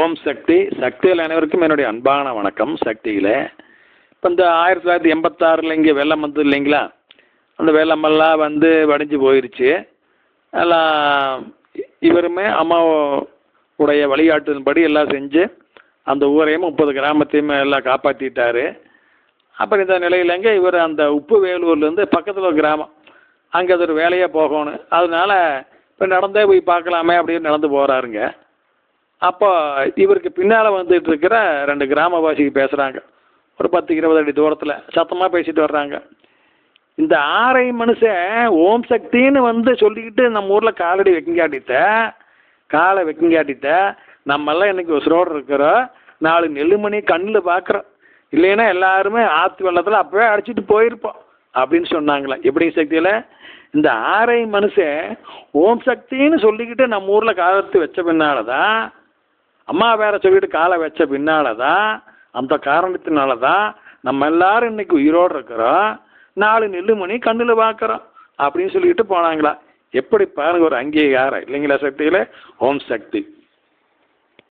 ஓம் சக்தி. சக்தியில் அனைவருக்கும் என்னுடைய அன்பான வணக்கம். சக்தியில் இப்போ இந்த ஆயிரத்தி தொள்ளாயிரத்தி எண்பத்தாறில் இங்கே வெள்ளம் வந்தது இல்லைங்களா? அந்த வெள்ளமெல்லாம் வந்து வடிஞ்சு போயிருச்சு. எல்லாம் இவருமே அம்மா உடைய வழிகாட்டுதன்படி எல்லாம் செஞ்சு அந்த ஊரையும் முப்பது கிராமத்தையுமே எல்லாம் காப்பாற்றிட்டார் அப்புறம் இந்த நிலையிலங்க இவர் அந்த உப்பு வேலூர்லேருந்து பக்கத்தில் ஒரு கிராமம். அங்கே அது ஒரு வேலையாக போகணும் அதனால இப்போ நடந்தே போய் பார்க்கலாமே அப்படின்னு நடந்து போகிறாருங்க அப்போ இவருக்கு பின்னால் வந்துட்டு இருக்கிற ரெண்டு கிராமவாசிக்கு பேசுகிறாங்க ஒரு பத்து இருபது அடி தூரத்தில் சத்தமாக பேசிட்டு வர்றாங்க. இந்த ஆரை மனுஷன் ஓம் சக்தின்னு வந்து சொல்லிக்கிட்டு நம்ம ஊரில் காலடி வைக்கங்காட்டித்த காலை வைக்கங்காட்டித்த நம்மெல்லாம் இன்னைக்கு உசுரோடு இருக்கிறோம் நாலு நெல்லுமணி கண்ணில் பார்க்குறோம் இல்லைன்னா எல்லாருமே ஆற்று வெள்ளத்தில் அப்போவே அடிச்சிட்டு போயிருப்போம் அப்படின்னு சொன்னாங்களே. எப்படி சக்தியில்? இந்த ஆரை மனுஷன் ஓம் சக்தின்னு சொல்லிக்கிட்டு நம்ம ஊரில் காலத்து வச்ச பின்னால் தான் அம்மா வேற சொல்லிட்டு காலை வச்ச பின்னால் தான் அந்த காரணத்தினால தான் நம்ம எல்லாரும் இன்னைக்கு உயிரோடு இருக்கிறோம். நாலு நெல்லுமணி கண்ணில் பார்க்குறோம் அப்படின்னு சொல்லிட்டு போனாங்களா? எப்படி பாருங்க ஒரு அங்கீகாரம். இல்லைங்களா சக்தியில் ஓம் சக்தி.